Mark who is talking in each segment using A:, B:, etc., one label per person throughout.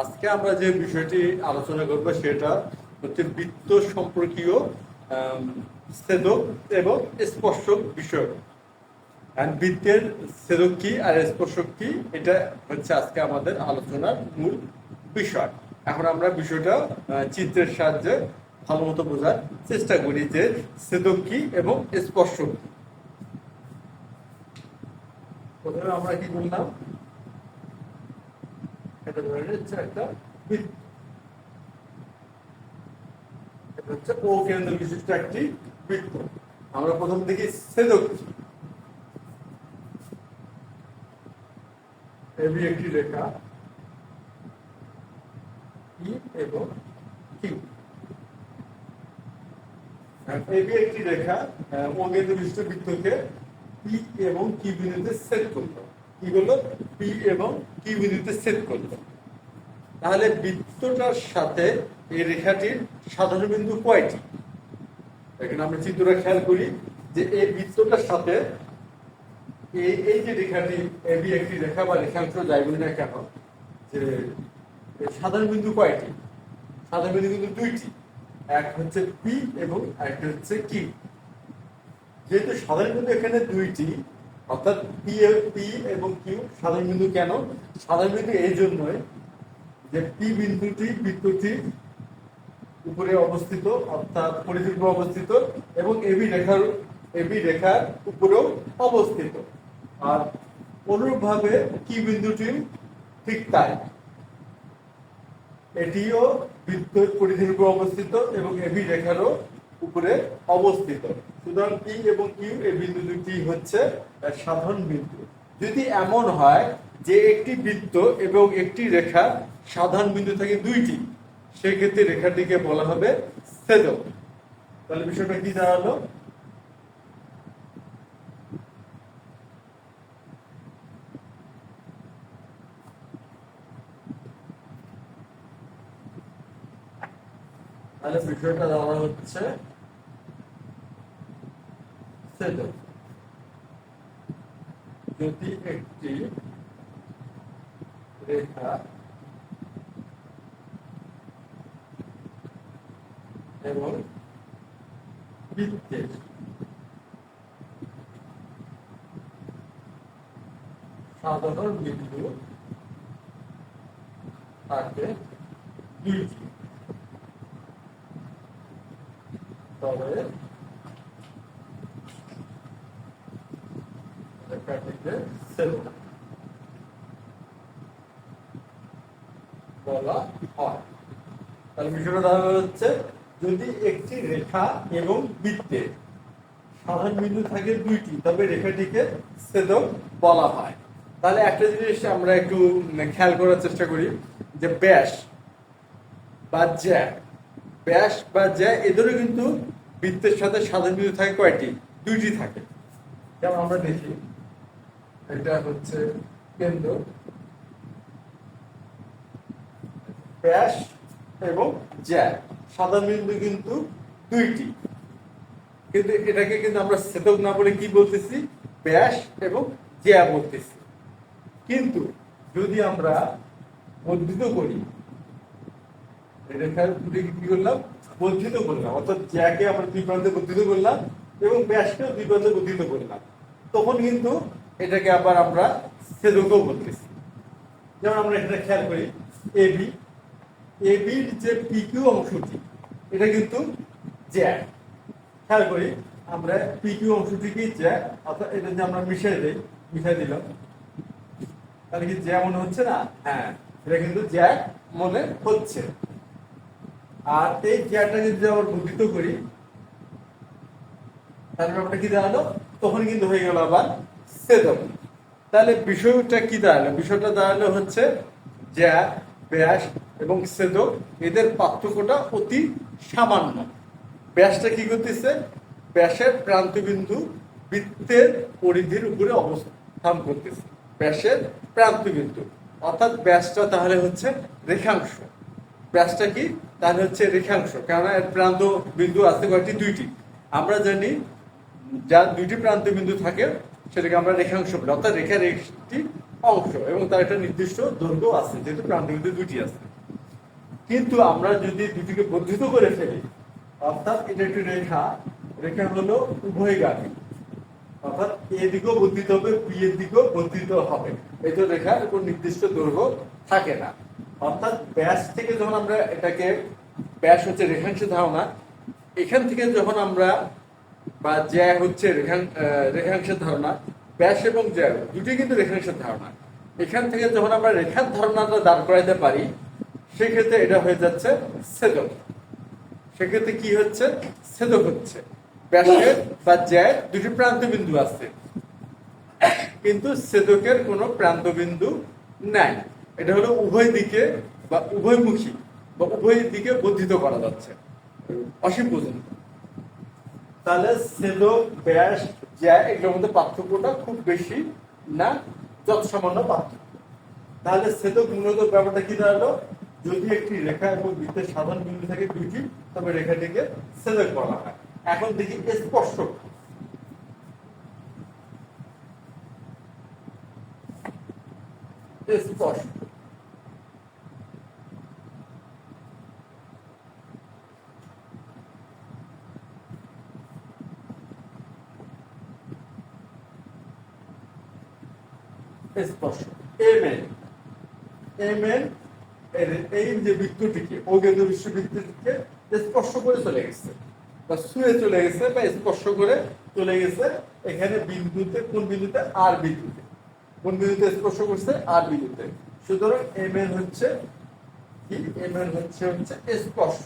A: আজকে আমরা যে বিষয়টি আলোচনা করব সেটা হচ্ছে বৃত্ত সম্পর্কীয় ছেদক এবং স্পর্শক বিষয় বৃত্তের ছেদক কি আর স্পর্শক কি, এটা হচ্ছে আজকে আমাদের আলোচনার মূল বিষয়। এখন আমরা বিষয়টা চিত্রের সাহায্যে ভালো মতো বোঝার চেষ্টা করি যে ছেদক কি এবং স্পর্শক কি। প্রথমে আমরা কি বললাম এটা ধরে নিচ্ছে একটা বৃত্ত এটা হচ্ছে ও কেন্দ্র বিশিষ্ট একটি বৃত্ত। আমরা প্রথম দেখি ছেদক কি? এবি একটি রেখা, ই এবং কিউ। এবি একটি রেখা ও কেন্দ্র বিশিষ্ট বৃত্তকে পি এবং কি বিন্দুতে সেট করল কি করল পি এবং কি বিন্দুতে সেট করল। তাহলে বৃত্তটার সাথে এই রেখাটির সাধারণ বিন্দু কয়টি? এখানে আমরা চিত্রটা খেয়াল করি যে এই বৃত্তটার সাথে এই এই যে রেখাটি এবি একটি রেখা বা রেখাংশ যাই বলি না কেন, যে সাধারণ বিন্দু কয়টি? সাধারণ বিন্দু কিন্তু দুইটি। এক হচ্ছে পি এবং একটা হচ্ছে কিউ যেহেতু সাধারণ বিন্দু এখানে দুইটি অর্থাৎ পি পি এবং কিউ সাধারণ বিন্দু কেন? সাধারণ বিন্দু এই জন্যই যে পি বিন্দুটি বৃত্তটির উপরে অবস্থিত, অর্থাৎ পরিধির উপরে অবস্থিত এবং এবি রেখার এবি রেখার উপরেও অবস্থিত। আর অনুরূপভাবে কি বিন্দুটি ঠিক তাই। এটিও বৃত্তের পরিধির উপরে অবস্থিত এবং এবি রেখারও উপরে অবস্থিত। সুতরাং পি এবং কিউ এই বিন্দু দুটি হচ্ছে সাধারণ বিন্দু। যদি এমন হয় যে একটি বৃত্ত এবং একটি রেখা সাধারণ বিন্দু থাকে দুইটি, সেক্ষেত্রে রেখাটিকে বলা হবে ছেদক। তাহলে বিষয়টা কি দাঁড়াল? তাহলে বিষয়টা দাঁড়া হচ্ছে যদি একটি রেখা এবং বৃত্তের সাধারণ বিন্দু থাকে দুইটি তবে রেখাটিকে ছেদক বলা হয়। তাহলে বিষয়টা দাঁড়ানো হচ্ছে, যদি একটি রেখা এবং বৃত্তের সাধারণ বিন্দু থাকে দুইটি, তবে রেখাটিকে ছেদক বলা হয়। তাহলে একটা জিনিস আমরা একটু খেয়াল করার চেষ্টা করি, যে ব্যাস বা জ্যা, ব্যাস বা জ্যা, এদেরও কিন্তু বৃত্তের সাথে সাধারণ বিন্দু থাকে কয়টি? দুইটি থাকে। যেমন আমরা দেখি এটা হচ্ছে কেন্দ্র। ব্যাস এবং জ্যা সাধারণ বিন্দু কিন্তু দুইটি। কিন্তু এটাকে কিন্তু আমরা ছেদক না বলে কি বলতেছি? ব্যাস এবং জ্যা বলতেছি। কিন্তু যদি আমরা বর্ধিত করি রেখার দুটিকে কি করলাম? বর্ধিত করলাম। অর্থাৎ জ্যাকে আমরা দুই প্রান্তে বর্ধিত করলাম এবং ব্যাসকেও দুই প্রান্তে বর্ধিত করলাম। তখন কিন্তু এটাকে আবার আমরা ছেদকও বলতেছি। যেমন আমরা এটা খেয়াল করি এবি এবির যে পিকিউ অংশটি, এটা কিন্তু জ্যাক। খেয়াল করি, আমরা পিকিউ অংশটিকে জ্যাক, অর্থাৎ এটা যে আমরা মিশিয়ে দিই মিশিয়ে দিলাম, তাহলে কি জ্যা মনে হচ্ছে না? হ্যাঁ এটা কিন্তু জ্যাক মনে হচ্ছে। আর এই জ্যাটা যদি আমরা বর্ধিত করি, তাহলে ব্যাপারটা কি দাঁড়াল? তখন কিন্তু হয়ে গেল আবার ছেদক তাহলে বিষয়টা কি দাঁড়াল? বিষয়টা দাঁড়াল হচ্ছে জ্যা, ব্যাস এবং ছেদক এদের পার্থক্যটা অতি সামান্য। ব্যাসটা কি করতেছে? ব্যাসের প্রান্তবিন্দু বৃত্তের পরিধির উপরে অবস্থান করতেছে। ব্যাসের প্রান্তবিন্দু। অর্থাৎ ব্যাসটা তাহলে হচ্ছে রেখাংশ। ব্যাসটা কি? তাহলে হচ্ছে রেখাংশ। কেননা এর প্রান্ত বিন্দু আছে কয়েকটি, দুইটি। আমরা জানি যার দুইটি প্রান্ত বিন্দু থাকে সেটাকে আমরা রেখাংশ বলি, অর্থাৎ রেখার একটি অংশ এবং তার একটা নির্দিষ্ট দৈর্ঘ্য আছে, যেহেতু প্রান্তবিন্দু দুটি আছে। কিন্তু আমরা যদি দুটিকে বর্ধিত করে ফেলি, অর্থাৎ এটা একটি রেখা রেখা হলো উভয়গামী অর্থাৎ এ দিকেও বর্ধিত হবে, বি এর দিকেও বর্ধিত হবে। এই তো রেখার কোন নির্দিষ্ট দৈর্ঘ্য থাকে না। অর্থাৎ ব্যাস থেকে যখন আমরা এটাকে, ব্যাস হচ্ছে রেখাংশ ধারণা, এখান থেকে যখন আমরা বা জ্যা হচ্ছে রেখাংশের ধারণা, ব্যাস এবং জ্যা দুটি কিন্তু রেখাংশের ধারণা। এখান থেকে যখন আমরা রেখার ধারণাটা দাঁড় করাইতে পারি, সেক্ষেত্রে এটা হয়ে যাচ্ছে ছেদক। সেক্ষেত্রে কি হচ্ছে? ছেদক হচ্ছে। ব্যাসের বা জ্যার দুটি প্রান্ত বিন্দু আছে। কিন্তু ছেদকের কোনো প্রান্ত বিন্দু নাই। এটা হলো উভয় দিকে বা উভয়মুখী বা উভয় দিকে বর্ধিত করা যাচ্ছে। অসীম পর্যন্ত। তাহলে ছেদক ব্যাস, জ্যা, এগুলোর মধ্যে পার্থক্যটা খুব বেশি না যত সামান্য পার্থক্য। তাহলে ছেদক মূলত ব্যাপারটা কি দাঁড়াল? যদি একটি রেখা এবং বৃত্তের সাধারণ বিন্দু থাকে দুইটি, তবে রেখাটিকে ছেদক বলা হয়। এখন দেখি স্পর্শক স্পর্শ স্পর্শ এম এন এম এন এই যে বৃত্তটিকে ও কেন্দ্র বিশ্ববৃত্তটিকে স্পর্শ করে চলে গেছে। বা ছুঁয়ে চলে গেছে বা স্পর্শ করে চলে গেছে, এখানে বিন্দুতে কোন বিন্দুতে আর বিন্দুতে কোন বিন্দুতে স্পর্শ করছে? আর বিন্দুতে সুতরাং এম এন হচ্ছে কি? এম এন হচ্ছে হচ্ছে স্পর্শ।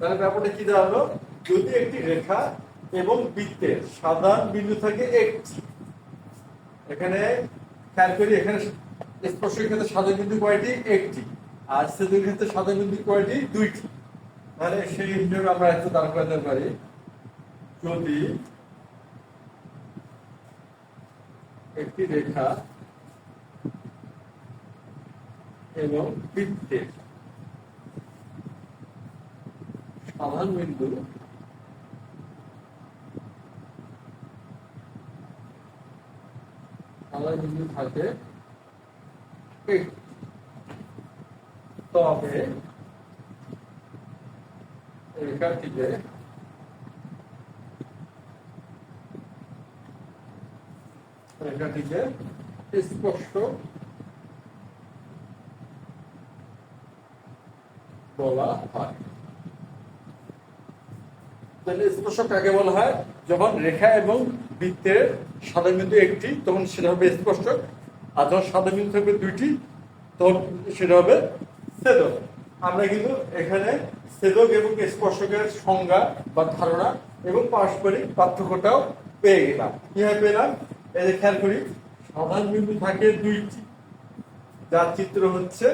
A: তাহলে ব্যাপারটা কি দাঁড়াল? যদি একটি রেখা এবং বৃত্তের সাধারণ বিন্দু থাকে একটি এখানে খেয়াল করি এখানে স্পর্শের ক্ষেত্রে সাধারণ বিন্দু কয়টি? একটি। আর সেতুর ক্ষেত্রে সাধারণ বিন্দু কয়টি? দুইটি। তাহলে সেই হিসেবে আমরা একটু দাঁড় করাতে পারি। যদি একটি রেখা এবং বৃত্তের সাধারণ বিন্দু। সাধারণ বিন্দু থাকে তবে রেখাটিকে রেখাটিকে স্পষ্ট বলা হয়। তাহলে স্পর্শক কাকে বলা হয়? যখন রেখা এবং বৃত্তের সাদা বিন্দু একটি, তখন সেটা হবে স্পর্শক আর যখন সাদা বিন্দু থাকবে দুইটি, তখন সেটা হবে ছেদক। আমরা কিন্তু এখানে ছেদক এবং স্পর্শকের সংজ্ঞা বা ধারণা এবং পারস্পরিক পার্থক্যটাও পেয়ে গেলাম। কীভাবে পেলাম? এদের খেয়াল করি সাধারণ বিন্দু থাকে দুইটি। যার চিত্র হচ্ছে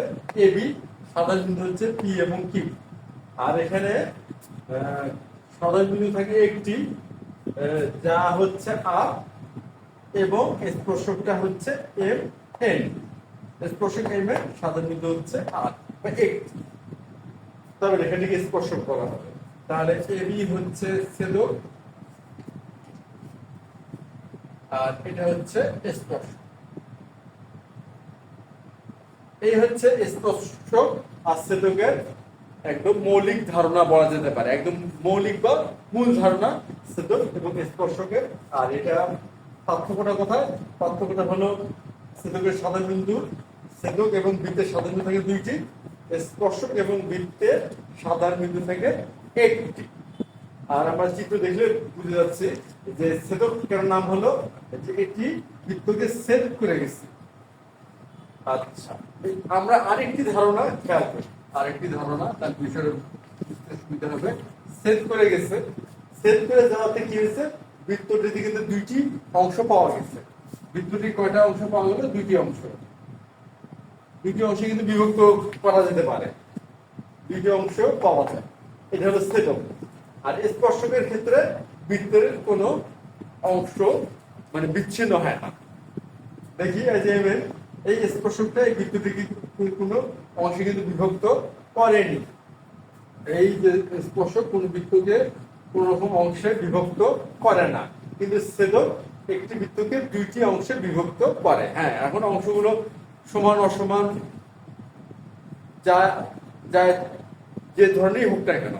A: এবি সাধারণ বিন্দু হচ্ছে পি এবং কিউ। আর এখানে সাধারণ বিন্দু থাকে একটি যা হচ্ছে আর এবং স্পর্শকটা হচ্ছে এম, এন। স্পর্শক এম এর সাধারণ বিন্দু হচ্ছে আর তবে রেখাটিকে স্পর্শক করা হবে। তাহলে এবি হচ্ছে ছেদক আর এটা হচ্ছে স্পর্শ এই হচ্ছে স্পর্শক আর ছেদকের একদম মৌলিক ধারণা বলা যেতে পারে। একদম মৌলিক বা মূল ধারণা ছেদক এবং স্পর্শকের। আর এটা পার্থক্যটা কোথায়? পার্থক্যটা হলো সেদকের সাদা বিন্দু ছেদক এবং বৃত্তের সাদা বিন্দু থেকে দুইটি, স্পর্শক এবং বৃত্তের সাধারণ বিন্দু থেকে একটি। আর আমরা চিত্র দেখলে বুঝে যাচ্ছে যে ছেদক কেন নাম হলো? যে এটি বৃত্তকে ছেদ করে গেছে। আচ্ছা আমরা আরেকটি ধারণা খেয়াল করি। আরেকটি ধারণা, তার বিষয়ে বুঝতে সুবিধা হবে? সেট করে গেছে। সেট করে যাওয়াতে কি হয়েছে? দুইটি অংশ পাওয়া গেছে। কয়টা অংশ পাওয়া গেল? দুইটি অংশ। দুইটি কিন্তু বিভক্ত করা যেতে পারে। দুইটি অংশ পাওয়া যায়। এটা হলো সেট আর স্পর্শকের ক্ষেত্রে বৃত্তের কোনো অংশ মানে বিচ্ছিন্ন হয় না। দেখি, এই যে এই স্পর্শকটা এই বৃত্তটিকে কোনো অংশে কিন্তু বিভক্ত করেনি। এই যে স্পর্শক কোন বৃত্তকে কোন রকম অংশে বিভক্ত করে না। কিন্তু সেদক একটি বৃত্তকে দুইটি অংশে বিভক্ত করে। হ্যাঁ এখন অংশগুলো সমান, অসমান, যা যা যে ধরনেরই হোক না কেন,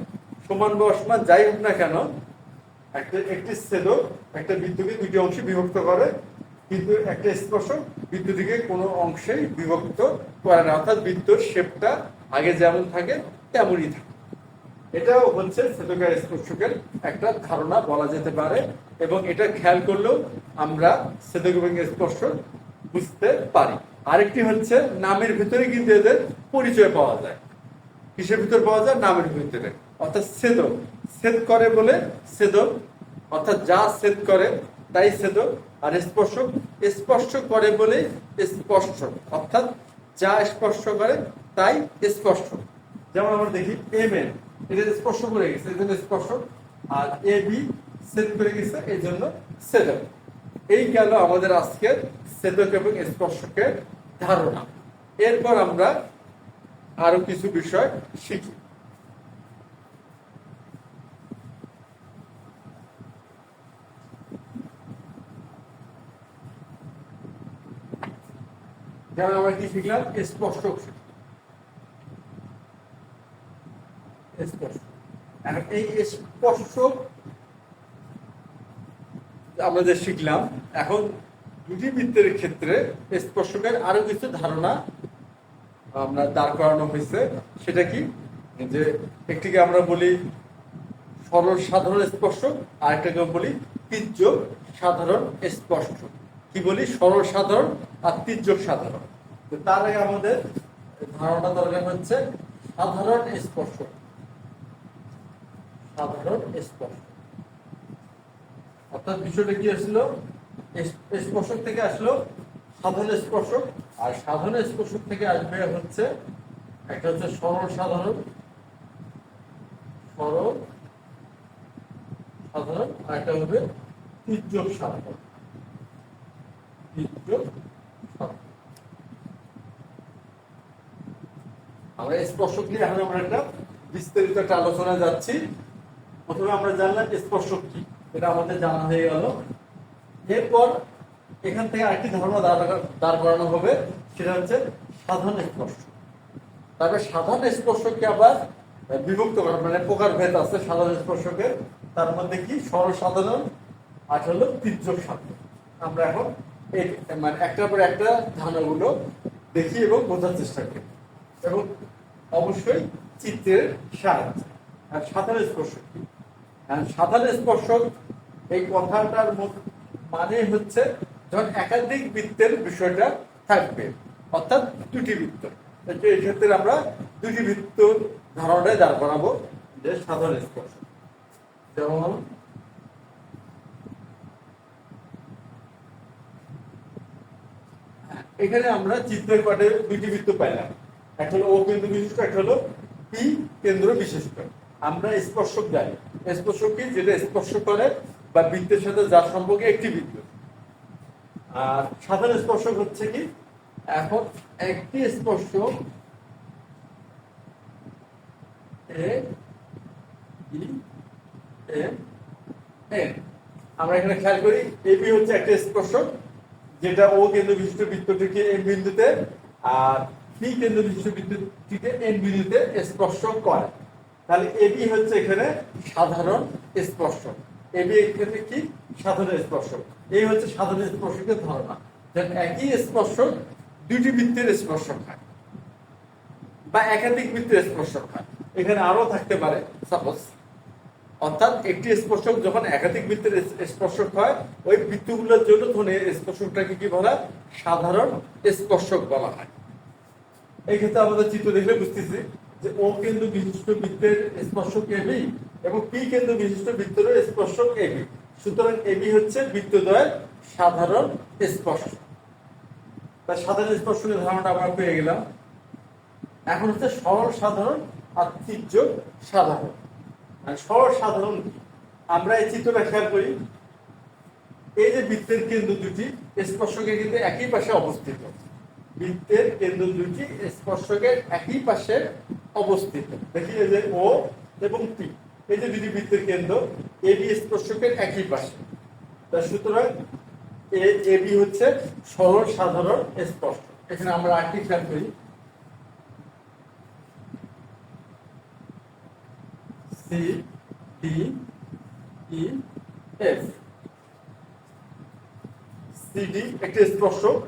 A: সমান বা অসমান যাই হোক না কেন, একটা একটি ছেদক একটা বৃত্তকে দুটি অংশে বিভক্ত করে কিন্তু একটা স্পর্শক বৃত্তটিকে কোনো অংশেই বিভক্ত করে না, অর্থাৎ বৃত্তর শেপটা আগে যেমন থাকে, তেমনই থাকে। এটাও হচ্ছে ছেদকার স্পর্শকের একটা ধারণা বলা যেতে পারে এবং এটা খেয়াল করলেও আমরা ছেদক এবং স্পর্শক বুঝতে পারি। আরেকটি হচ্ছে নামের ভিতরে কিন্তু এদের পরিচয় পাওয়া যায়। কিসের ভিতর পাওয়া যায়? নামের ভিতরে। অর্থাৎ ছেদক সেদ করে বলে ছেদক অর্থাৎ যা সেদ করে, তাই ছেদক আর স্পর্শক, স্পর্শ করে বলে স্পর্শক, অর্থাৎ যা স্পর্শ করে তাই স্পর্শ যেমন আমরা দেখি এম এন এটা স্পর্শ করে গেছে, এই জন্য স্পর্শক, আর এ বি ছেদ করে গেছে, এই জন্য ছেদক। এই গেল আমাদের আজকের ছেদক এবং স্পর্শকের ধারণা। এরপর আমরা আরও কিছু বিষয় শিখি। যেমন আমরা কি শিখলাম? এখন এই স্পর্শক আমরা যে শিখলাম, এখন দুটি বৃত্তের ক্ষেত্রে স্পর্শকের আরও কিছু ধারণা আমরা দাঁড় করানো হয়েছে। সেটা কি? যে একটিকে আমরা বলি সরল সাধারণ স্পর্শক, আরেকটাকে বলি তির্যক সাধারণ স্পর্শক। কি বলি? সরল সাধারণ আর সাধারণ তার আগে আমাদের ধারণা দরকার হচ্ছে সাধারণ স্পর্শক সাধারণ স্পর্শ। অর্থাৎ বিষয়টা কি আসলো? স্পর্শক থেকে আসলো সাধারণ স্পর্শক। আর সাধারণ স্পর্শক থেকে আসবে হচ্ছে একটা হচ্ছে সরল সাধারণ সরল সাধারণ আর একটা হবে তির্যক সাধারণ আমরা স্পর্শক নিয়ে এখন আমরা একটা বিস্তারিত একটা আলোচনা যাচ্ছি। প্রথমে আমরা জানলাম স্পর্শক কি, এটা আমাদের জানা হয়ে গেল। এরপর এখান থেকে আরেকটি ধারণা দাঁড়- করানো হবে, সেটা হচ্ছে সাধারণ স্পর্শ। তারপরে সাধারণ স্পর্শকে আবার বিভক্ত করা মানে প্রকার ভেদ আছে সাধারণ স্পর্শকের তার মধ্যে কি? সরল সাধারণ আর হলো তির্যক সাধারণ আমরা এখন মানে একটার পর একটা ধারণাগুলো দেখি এবং বোঝার চেষ্টা করি। এবং অবশ্যই চিত্রের সাহায্যে আর সাধারণ স্পর্শক কি? সাধারণ স্পর্শক এই কথাটার মানে হচ্ছে যখন একাধিক বৃত্তের বিষয়টা থাকবে, অর্থাৎ দুটি বৃত্ত। এই ক্ষেত্রে আমরা দুটি বৃত্ত ধারণায় দাঁড় করাবো, যে সাধারণ স্পর্শ। যেমন এখানে আমরা চিত্রের পাটে দুটি বৃত্ত পাইলাম। একটা হলো ও কেন্দ্র বিশিষ্ট, একটা হলো পি কেন্দ্র বিশিষ্ট। আমরা স্পর্শক জানি। স্পর্শক কি? যেটা স্পর্শ করে বা বৃত্তের সাথে যার সম্পর্কে একটি বৃত্ত। আর সাধারণ স্পর্শক হচ্ছে কি? এখন একটি স্পর্শ আমরা এখানে খেয়াল করি এবি হচ্ছে একটা স্পর্শক। যেটা ও কেন্দ্র বিশিষ্ট বৃত্তটিকে এম বিন্দুতে আর পি কেন্দ্র বিশিষ্ট বৃত্তটিকে এন বিন্দুতে স্পর্শ করে। তাহলে এবি হচ্ছে এখানে সাধারণ স্পর্শক। এবি এখানে কি? সাধারণ স্পর্শক। এই হচ্ছে সাধারণ স্পর্শকের ধারণা। একই স্পর্শক দুটি বৃত্তের স্পর্শক হয় বা একাধিক বৃত্তের স্পর্শক হয়। এখানে আরও থাকতে পারে। সাপোজ অর্থাৎ একটি স্পর্শক যখন একাধিক বৃত্তের স্পর্শক হয়, ওই বৃত্তগুলোর জন্য এই স্পর্শকটাকে কি বলা সাধারণ স্পর্শক বলা হয়। এই ক্ষেত্রে আমাদের চিত্র দেখলে বুঝতেছি যে ও কেন্দ্র বিশিষ্ট বৃত্তের স্পর্শক এবি এবং পি কেন্দ্র বিশিষ্ট বৃত্তেরও স্পর্শক এবি সুতরাং এবি হচ্ছে বৃত্তদ্বয়ের সাধারণ স্পর্শক। তার সাধারণ স্পর্শকের ধারণাটা আমরা পেয়ে গেলাম। এখন হচ্ছে সরল সাধারণ আর তির্যক সাধারণ। আর সরল সাধারণ আমরা এই চিত্রটা খেয়াল করি, এই যে বৃত্তের কেন্দ্র দুটি স্পর্শকে কিন্তু একই পাশে অবস্থিত। বৃত্তের কেন্দ্র দুটি স্পর্শকের একই পাশে অবস্থিত। দেখি যে ও এবং পি এই যে দুটি বৃত্তের কেন্দ্র এবি স্পর্শকের একই পাশে। তা সুতরাং এ বি হচ্ছে সরল সাধারণ স্পর্শ এখানে আমরা আরেকটি খেয়াল করি? C D E F CD একটি স্পর্শক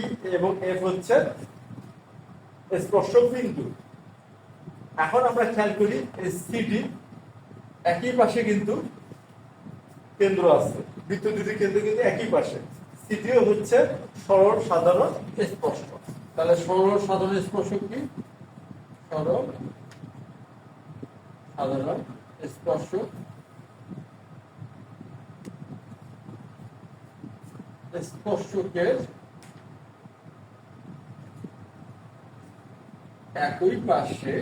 A: ই এবং এফ হচ্ছে স্পর্শক বিন্দু। এখন আমরা খেয়াল করি সিডি একই পাশে কিন্তু কেন্দ্র আছে। বৃত্ত দুটি কেন্দ্র কিন্তু একই পাশে। সিডিও হচ্ছে সরল সাধারণ স্পর্শ তাহলে সরল সাধারণ স্পর্শক কি? সরল সাধারণ স্পর্শক স্পর্শকের একই পাশে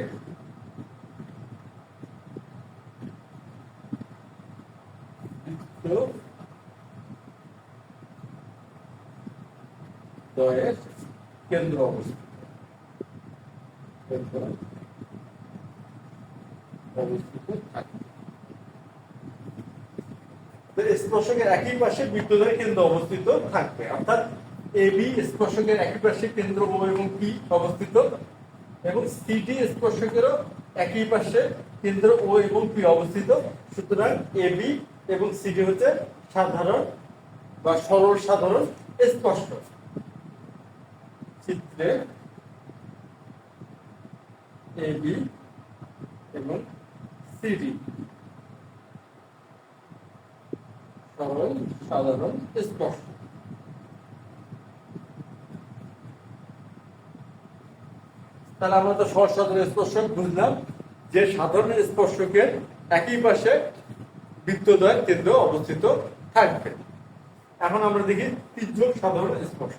A: কেন্দ্র অবস্থিত। অবস্থিত থাকে স্পর্শকের একই পাশে বৃত্তদ্বয়ের কেন্দ্র অবস্থিত থাকবে। অর্থাৎ এবি স্পর্শকের একই পাশে কেন্দ্র ও এবং পি অবস্থিত। এবং সিডি স্পর্শকেরও একই পাশে কেন্দ্র ও এবং পি অবস্থিত। সুতরাং এবি হচ্ছে সাধারণ বা সরল সাধারণ স্পর্শ চিত্রে এবি এবং সিডি। সরল, সাধারণ স্পর্শ তাহলে আমরা তো সহজ সাধারণ স্পর্শক বুঝলাম যে সাধারণ স্পর্শকের একই পাশে বৃত্তদ্বয় কেন্দ্র অবস্থিত থাকবে। এখন আমরা দেখি তির্যক সাধারণ স্পর্শ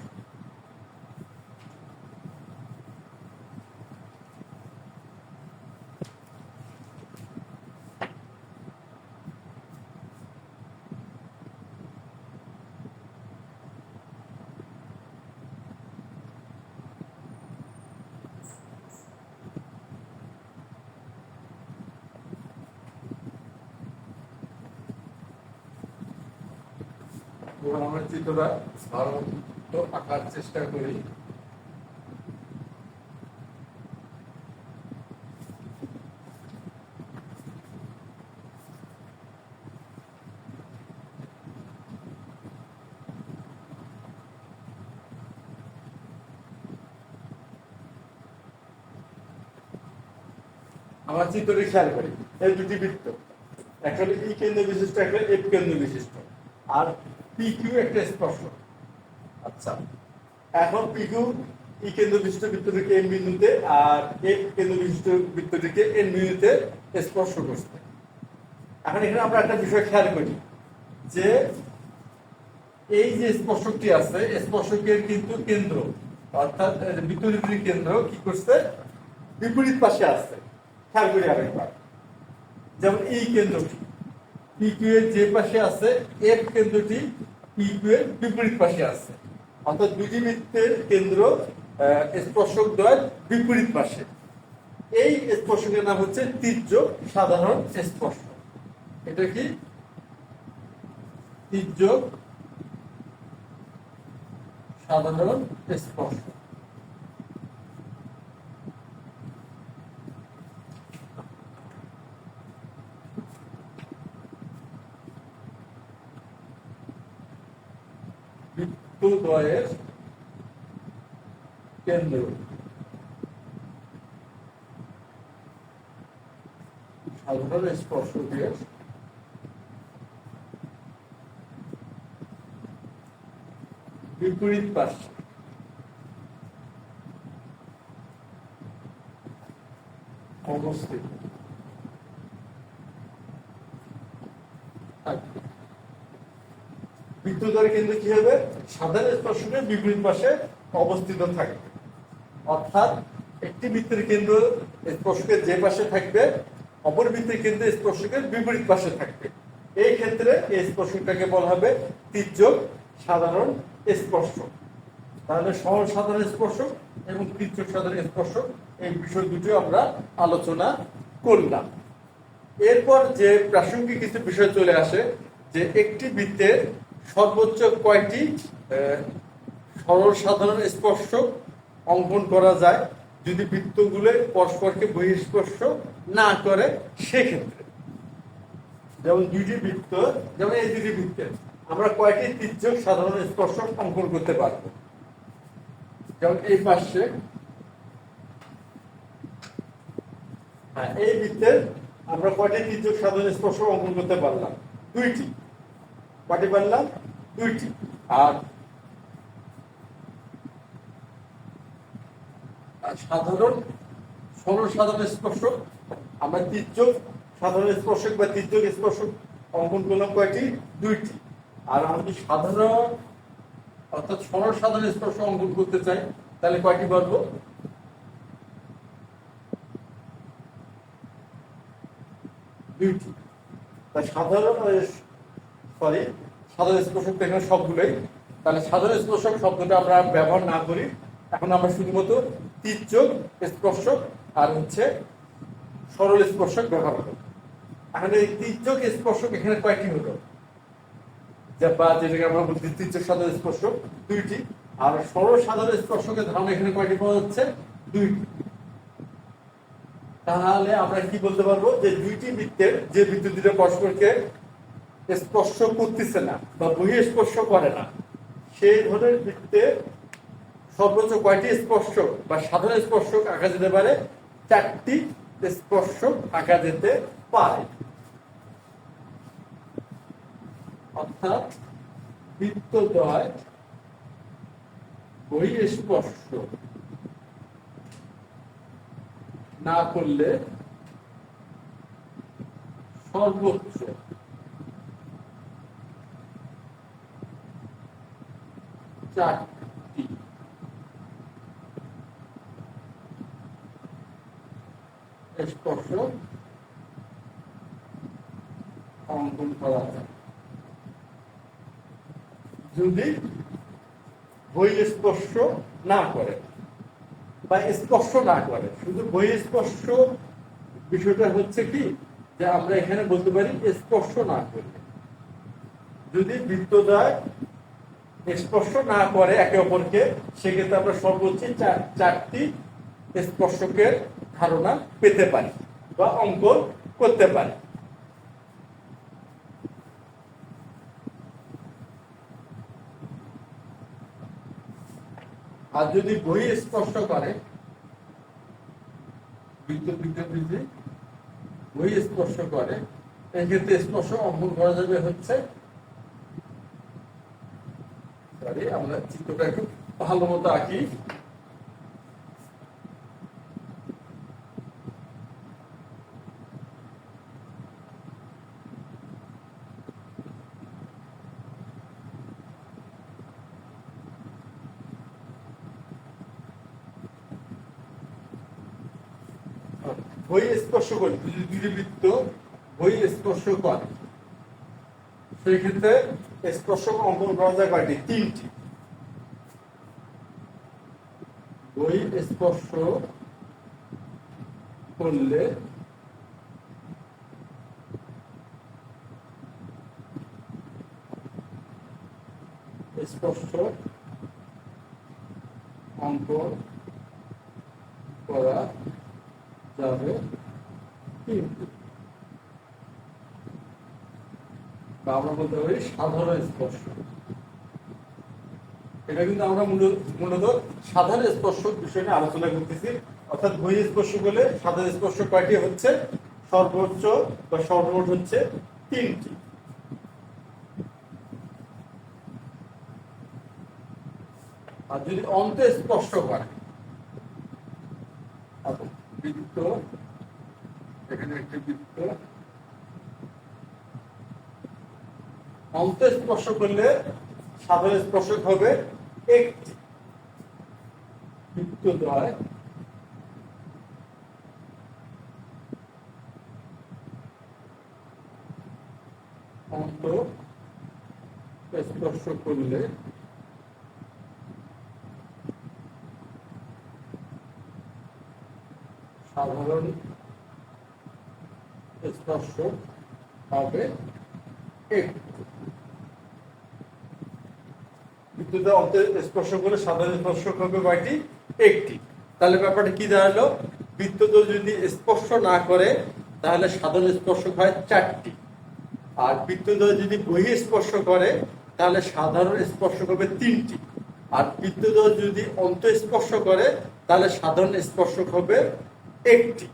A: ভালো মতো আঁকার চেষ্টা করি। আমার চিত্রটি খেয়াল করি, এই দুটি বৃত্ত। একটা হলো ই কেন্দ্র বিশিষ্ট একটা এফ কেন্দ্র বিশিষ্ট আর পি কিউ একটা স্পর্শ। আচ্ছা এখন পি কিউ ই কেন্দ্র বিশিষ্ট বৃত্তটিকে এম বিন্দুতে আর এফ কেন্দ্র বিশিষ্ট বৃত্তটিকে এন বিন্দুতে স্পর্শ করছে। এখন এখানে আমরা একটা বিষয় খেয়াল করি যে এই যে স্পর্শকটি আছে, স্পর্শকের কিন্তু কেন্দ্র, অর্থাৎ দুটির কেন্দ্র কি করছে? বিপরীত পাশে আছে। খেয়াল করি আরেকবার। যেমন এই কেন্দ্রটি। পি কিউ এর যে পাশে আছে এফ কেন্দ্রটি পি কিউ এর বিপরীত পাশে আছে। অর্থাৎ দুটি বৃত্তের কেন্দ্র স্পর্শক দ্বয়ের বিপরীত পাশে। এই স্পর্শকের নাম হচ্ছে তির্যক সাধারণ স্পর্শ এটা কি? তির্যক সাধারণ স্পর্শ বৃত্তদ্বয়ের কেন্দ্র সাধারণ স্পর্শকের বিপরীত পাশে অবস্থিত থাকবে বৃত্তদ্বয় কেন্দ্র কি হবে? সাধারণ স্পর্শকের বিপরীত পাশে অবস্থিত থাকবে। অর্থাৎ একটি বৃত্তের কেন্দ্র স্পর্শকের যে পাশে থাকবে, অপর বৃত্তের কেন্দ্র স্পর্শকের বিপরীত পাশে থাকবে। এই ক্ষেত্রে এই স্পর্শকটাকে বলা হবে তির্যক সাধারণ স্পর্শ তাহলে সহজ সাধারণ স্পর্শক এবং তির্যক সাধারণ স্পর্শক এই বিষয় দুটো আমরা আলোচনা করলাম। এরপর যে প্রাসঙ্গিক কিছু বিষয় চলে আসে, যে একটি বৃত্তের সর্বোচ্চ কয়টি আহ, সরল সাধারণ স্পর্শক অঙ্কন করা যায়। যদি বৃত্তগুলো পরস্পরকে বহিঃস্পর্শ না করে সেক্ষেত্রে। যেমন দুইটি বৃত্ত যেমন এই দুটি বৃত্তের আমরা কয়টি তির্যক সাধারণ স্পর্শক অঙ্কন করতে পারব? যেমন এই পাশে। হ্যাঁ এই বৃত্তের আমরা কয়টি তির্যক সাধারণ স্পর্শ অঙ্কন করতে পারলাম? দুইটি। কয়টি পারলাম দুইটি আর সাধারণ সরল সাধারণ স্পর্শক আমরা তির্যক সাধারণ স্পর্শক বা তির্যক স্পর্শক অঙ্কন করলাম কয়টি? দুইটি। আর আমরা যদি সাধারণ অর্থাৎ সরল সাধারণ স্পর্শ অঙ্কন করতে চাই, তাহলে কয়টি পারব দুইটি। তাই সাধারণ সরি সাধারণ স্পর্শক তো এখানে সবগুলোই। তাহলে সাধারণ স্পর্শক শব্দটা আমরা ব্যবহার না করি। এখন আমরা শুধুমাত্র তির্যক স্পর্শক আর হচ্ছে সরল স্পর্শক ব্যবহার করি। এখন এই তির্যক স্পর্শক এখানে কয়টি হলো? বা যেটাকে আমরা বলছি তির্যক সাধারণ স্পর্শক, দুইটি। আর সরল সাধারণ স্পর্শকের ধারণা এখানে কয়টি পাওয়া যাচ্ছে? দুইটি। তাহলে আমরা কি বলতে পারব? যে দুইটি বৃত্তের যে বৃত্ত দুটো পরস্পরকে স্পর্শ করতেছে না বা বহি স্পর্শ করে না। সেই ধরনের বৃত্তে সর্বোচ্চ কয়টি স্পর্শক বা সাধারণ স্পর্শক আঁকা যেতে পারে? চারটি স্পর্শক আঁকা যেতে পারে। অর্থাৎ বৃত্তদ্বয় বহিঃস্পর্শ না করলে সর্বোচ্চ চারটি স্পর্শ অঙ্কন করা যদি বহিঃস্পর্শ না করে বা স্পর্শ না করে, শুধু বহিঃস্পর্শ বিষয়টা হচ্ছে কি যে আমরা এখানে বলতে পারি স্পর্শ না করি যদি বৃত্তদ্বয় স্পর্শ না করে একে অপরকে, সেক্ষেত্রে আমরা সর্বোচ্চ চারটি স্পর্শকের ধারণা পেতে পারি বা অঙ্কন করতে পারি। আর যদি বহি স্পর্শ করে বহি স্পর্শ করে, এক্ষেত্রে স্পর্শ অঙ্কন করা যাবে হচ্ছে সরি আমরা চিত্রটা একটু ভালো মতো আঁকি। বই স্পর্শ করে বৃত্ত বই স্পর্শ করে। সেই ক্ষেত্রে স্পর্শক অঙ্কন করা যায় কয়টি? তিনটি। বই স্পর্শ করলে স্পর্শ অঙ্কন করা যাবে কিন্তু আমরা বলতে পারি সাধারণ স্পর্শ। এটা কিন্তু আমরা মূলত সাধারণ স্পর্শ বিষয় নিয়ে আলোচনা করতেছি। অর্থাৎ বই স্পর্শ বলে সাধারণ স্পর্শ কয়টি হচ্ছে? সর্বোচ্চ বা সর্বমোট হচ্ছে তিনটি। আর যদি অন্ত করে আচ্ছা, বৃত্ত এখানে একটি বৃত্ত। অন্ত স্পর্শ করলে সাধারণ স্পর্শক হবে একটি বিদ্যুদয় অন্ত স্পর্শ করলে সাধারণ স্পর্শ হবে একটু। বিদ্যুতের অন্তে স্পর্শ করে সাধারণ স্পর্শক হবে কয়টি? একটি। তাহলে ব্যাপারটা কি দাঁড়াল? বিদ্যুৎ যদি স্পর্শ না করে, তাহলে সাধারণ স্পর্শক হয় চারটি। আর বিদ্যুৎ যদি বহি স্পর্শ করে, তাহলে সাধারণ স্পর্শক হবে তিনটি। আর বিদ্যুৎ যদি অন্ত স্পর্শ করে, তাহলে সাধারণ স্পর্শক হবে একটি।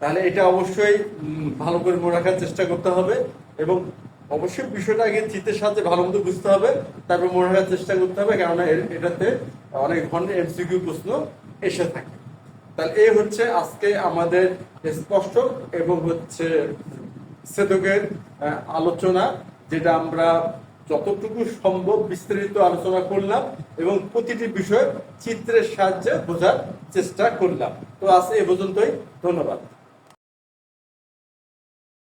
A: তাহলে এটা অবশ্যই ভালো করে মনে রাখার চেষ্টা করতে হবে এবং অবশ্যই বিষয়টা আগে চিত্রের সাথে ভালো মতো বুঝতে হবে, তারপর মনে রাখার চেষ্টা করতে হবে, কেননা এটাতে অনেক ধরনের এমসিকিউ প্রশ্ন এসে থাকে। তাহলে এই হচ্ছে আজকে আমাদের স্পষ্ট এবং হচ্ছে সেতকের আলোচনা, যেটা আমরা যতটুকু সম্ভব বিস্তারিত আলোচনা করলাম এবং প্রতিটি বিষয় চিত্রের সাহায্যে বোঝার চেষ্টা করলাম। তো আজ এ পর্যন্তই, ধন্যবাদ।